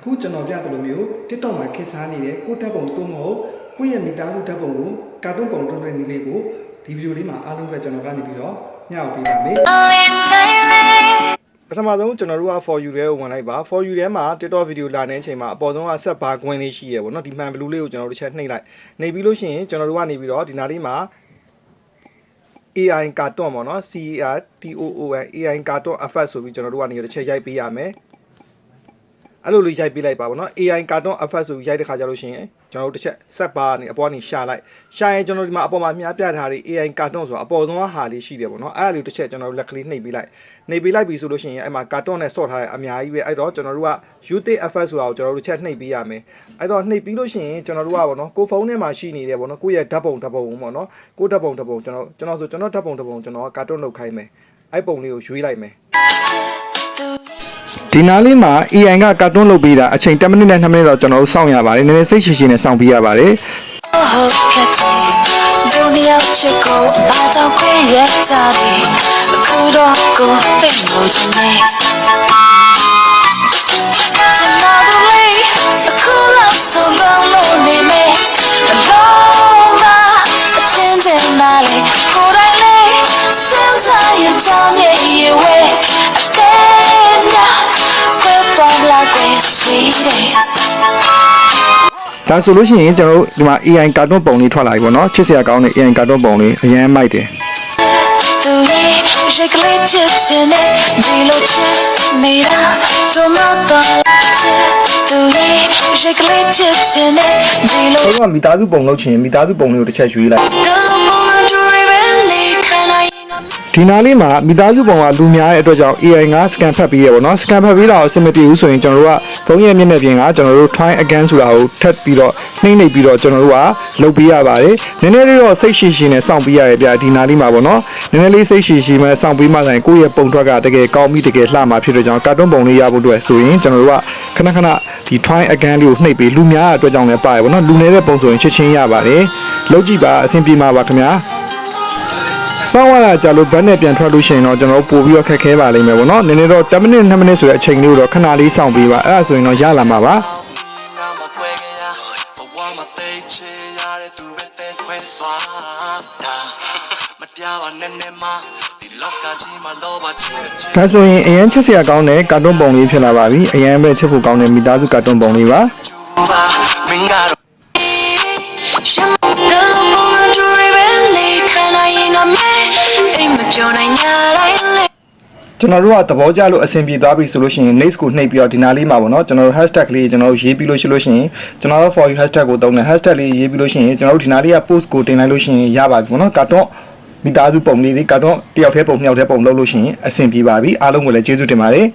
အခုကျွန်တော်ပြသလိုမျိုး TikTok မှာခေတ်စားနေတဲ့ကိုယ့်ဓာတ်ပုံသုံးမဟုတ်ကိုယ့်ရဲ့မိသားစုဓာတ်ပုံကိုကာတွန်းပုံထုတ်တဲ့နည်းလေးကိုဒီဗီဒီယိုလေးမှာအားလုံးပဲကျွန်တော်ကနေပြီးတော့ညှောက်ပေးပါမယ်ပထမဆုံးကျွန်တော်တို့က for you ထဲကိုဝင်လိုက်ပါ for you ထဲမှာ TikTok video လာနေတဲ့အချိန်မှာအပေါ်ဆုံးကဆက်ဘာကွင်းလေးရှိရပေါ့နော်ဒီမှန်ဘလူးလေးကိုကျွန်တော်တို့တစ်ချက်နှိပ်လိုက်နှိပ်ပြီးလို့ရှိရင်ကျွန်တော်တို့ကနေပြီးတော့ဒီနားလေးမှာ AI ကာတွန်းပေါ့နော် C E R T O O N AI ကာတွန်း effect ဆိုပြီးကျွန်တော်တို့ကနေတစ်ချက်ရိုက်ပေးရမယ် အဲ့လိုလေးရိုက်ပေးလိုက်ပါဗောနော် AI ကာတွန်း effect ဆိုပြီးရိုက်တဲ့ခါကျလို့ရှိရင်ကျွန်တော်တို့တစ်ချက်ဆက်ပါနေအပေါ်ကနေရှာလိုက်ရှာရင်ကျွန်တော်ဒီမှာအပေါ်မှာမြားပြထားတဲ့ AI ကာတွန်းဆိုတာအပေါ်ဆုံးကဟာလေးရှိတယ်ဗောနော်အဲ့ဒါလေးတစ်ချက်ကျွန်တော်တို့လက်ကလေးနှိပ်ပေးလိုက်နှိပ်ပေးလိုက်ပြီဆိုလို့ရှိရင်အဲ့မှာကာတွန်းနဲ့ဆော့ထားတဲ့အများကြီးပဲအဲ့တော့ကျွန်တော်တို့က YouTube effect ဆိုတာကိုကျွန်တော်တို့တစ်ချက်နှိပ်ပေးရမယ်အဲ့တော့နှိပ်ပြီးလို့ရှိရင်ကျွန်တော်တို့ကဗောနော်ကိုဖုန်းထဲမှာရှိနေတယ်ဗောနော်ကိုယ့်ရဲ့ဓာတ်ပုံဓာတ်ပုံဗောနော်ကိုဓာတ်ပုံဓာတ်ပုံကျွန်တော်ကျွန်တော်ဆိုကျွန်တော်ဓာတ်ပုံဓာတ်ပုံကျွန်တော်ကာတွန်းလုပ်ခိုင်းမယ်အဲ့ပုံလေးကိုရွေးလိုက်မယ် ဒီနားလေးမှာ AI ကကာတွန်းလုပ်ပေးတာအချိန်10မိနစ်နဲ့2မိနစ်တော့ကျွန်တော်တို့စောင့်ရပါတယ်နည်းနည်းစိတ်ရှည်ရှည်နဲ့စောင့်ပေးရပါတယ်ဒု ဒါဆိုလို့ရှိရင်ကျွန်တော်တို့ဒီမှာ AI ကာတွန်းပုံလေးထွက်လာပြီပေါ့နော်ချစ်စရာကောင်းတဲ့ AI ကာတွန်းပုံလေးအရင်မိုက်တယ်သူရဲ့ရှိကလေးချစ်ချင်တဲ့ဒီလိုချစ်နေတာတို့မတော်ချစ်သူရဲ့ရှိကလေးချစ်ချင်တဲ့ဒီလိုကျွန်တော်ကမိသားစုပုံလုပ်ချင်မိသားစုပုံလေးကိုတစ်ချက်ရွေးလိုက် ဒီနားလေးမှာမိသားစုပုံကလူများတဲ့အတွက်ကြောင့် AI က scan ဖတ်ပြီးရပေါ့နော် scan ဖတ်ပြီးတာကိုအဆင်မပြေဘူးဆိုရင်ကျွန်တော်တို့ကဖုန်းရဲ့မျက်နှာပြင်ကကျွန်တော်တို့ try again ဆိုတာကိုထပ်ပြီးတော့နှိမ့်နေပြီးတော့ကျွန်တော်တို့ကလုပ်ပေးရပါတယ်နည်းနည်းလေးတော့စိတ်ရှည်ရှည်နဲ့စောင့်ပေးရတယ်ဗျဒီနားလေးမှာပေါ့နော်နည်းနည်းလေးစိတ်ရှည်ရှည်နဲ့စောင့်ပေးမှဆိုရင်ကိုယ့်ရဲ့ပုံထွက်ကတကယ်ကောင်းပြီးတကယ်လှမှာဖြစ်တဲ့ကြောင့်ကာတွန်းပုံလေးရဖို့အတွက်ဆိုရင်ကျွန်တော်တို့ကခဏခဏဒီ try again လေးကိုနှိပ်ပြီးလူများတဲ့အတွက်ကြောင့်လည်းပါတယ်ပေါ့နော်လူနေတဲ့ပုံဆိုရင်ချက်ချင်းရပါတယ်လုပ်ကြည့်ပါအဆင်ပြေမှာပါခင်ဗျာ စောင်းရတာကြာလို့ဘတ်နဲ့ပြန်ထွက်လို့ရှိရင်တော့ကျွန်တော်တို့ပို့ပြီးတော့ခက်ခဲပါလိမ့်မယ်ပေါ့နော်နည်းနည်းတော့10မိနစ်2မိနစ်ဆိုတဲ့အချိန်လေးကိုတော့ခဏလေးစောင့်ပေးပါအဲ့ဒါဆိုရင်တော့ရလာမှာပါငါမခွဲခဲ့ရဘဝမှာသိချင်ရတဲ့သူပဲတဲ့ခွဲသွားတာမတရားပါနဲ့နဲ့မဒီလောကကြီးမှာလောဘချစ်ချစ်ဒါဆိုရင်အရန်ချစ်စရာကောင်းတဲ့ကာတွန်းပုံလေးဖြစ်လာပါပြီအရန်ပဲချစ်ဖို့ကောင်းတဲ့မိသားစုကာတွန်းပုံလေးပါ ကျွန်တော်တို့ကသဘောကျလို့အဆင်ပြေသွားပြီဆိုလို့ရှိရင် next ကိုနှိပ်ပြီးတော့ဒီနားလေးမှာပေါ့နော်ကျွန်တော်တို့ hashtag လေးကျွန်တော်တို့ရေးပြီးလို့ရှိလို့ရှိရင်ကျွန်တော်တို့ for you hashtag ကိုသုံးတယ် hashtag လေးရေးပြီးလို့ရှိရင်ကျွန်တော်တို့ဒီနားလေးက post ကိုတင်လိုက်လို့ရှိရင်ရပါပြီပေါ့နော်ကာတွန်းမိသားစုပုံလေးတွေကာတွန်းတယောက်တည်းပုံနှစ်ယောက်တည်းပုံလုပ်လို့ရှိရင်အဆင်ပြေပါပြီအားလုံးကိုလည်းကျေးဇူးတင်ပါတယ်